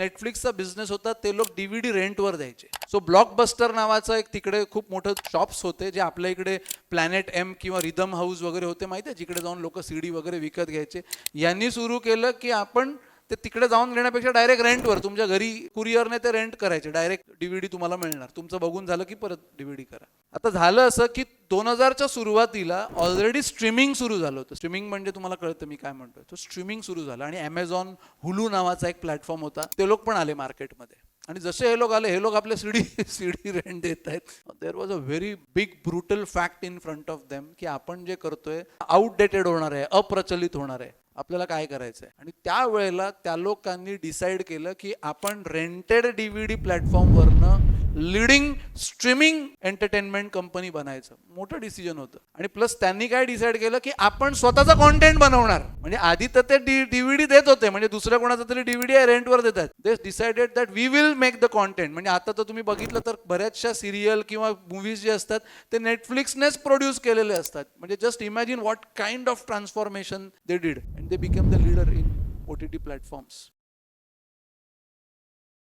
नेटफ्लिक्सचा business होता ते लोक डीव्हीडी रेंटवर द्यायचे. सो ब्लॉकबस्टर नावाचं एक तिकडे खूप मोठं शॉप्स होते जे आपल्या इकडे प्लॅनेट एम किंवा रिदम हाऊस वगैरे होते माहिती आहे? जिकडे जाऊन लोक सीडी वगैरे विकत घ्यायचे. यांनी सुरू केलं की आपण ते तिकडे जाऊन घेण्यापेक्षा डायरेक्ट रेंटवर तुमच्या घरी कुरिअरने ते रेंट करायचे. डायरेक्ट डीव्हीडी तुम्हाला मिळणार. तुमचं बघून झालं की परत डीव्हीडी करा. आता झालं असं की दोन हजारच्या सुरुवातीला ऑलरेडी स्ट्रीमिंग सुरू झालं होतं. स्ट्रीमिंग म्हणजे तुम्हाला कळतं मी काय म्हणतोय. तो स्ट्रीमिंग सुरू झालं आणि अमेझॉन हुलू नावाचा एक प्लॅटफॉर्म होता. ते लोक पण आले मार्केटमध्ये आणि जसे हे लोक आले हे लोक आपल्या सीडी सीडी रेंट देत आहेत. There was a very big brutal fact in front of them की आपण जे करतोय आउटडेटेड होणार आहे अप्रचलित होणार आहे. आपल्याला काय करायचं आहे आणि त्यावेळेला त्या लोकांनी डिसाईड केलं की आपण रेंटेड डीव्हीडी प्लॅटफॉर्मवरनं लिडिंग स्ट्रीमिंग एंटरटेनमेंट कंपनी बनायचं. मोठं डिसिजन होतं. आणि प्लस त्यांनी काय डिसाईड केलं की आपण स्वतःचा कॉन्टेंट बनवणार. म्हणजे आधी तर ते डीव्हीडी देत होते. म्हणजे दुसऱ्या कोणाचा तरी डीव्हीडी आहे रेंटवर देतात they decided that we will make the content म्हणजे आता तर तुम्ही बघितलं तर बऱ्याचशा सिरियल किंवा मूवीज जे असतात ते नेटफ्लिक्सनेच प्रोड्यूस केलेले असतात. म्हणजे just imagine what kind of transformation they did and they become the leader in O T T platforms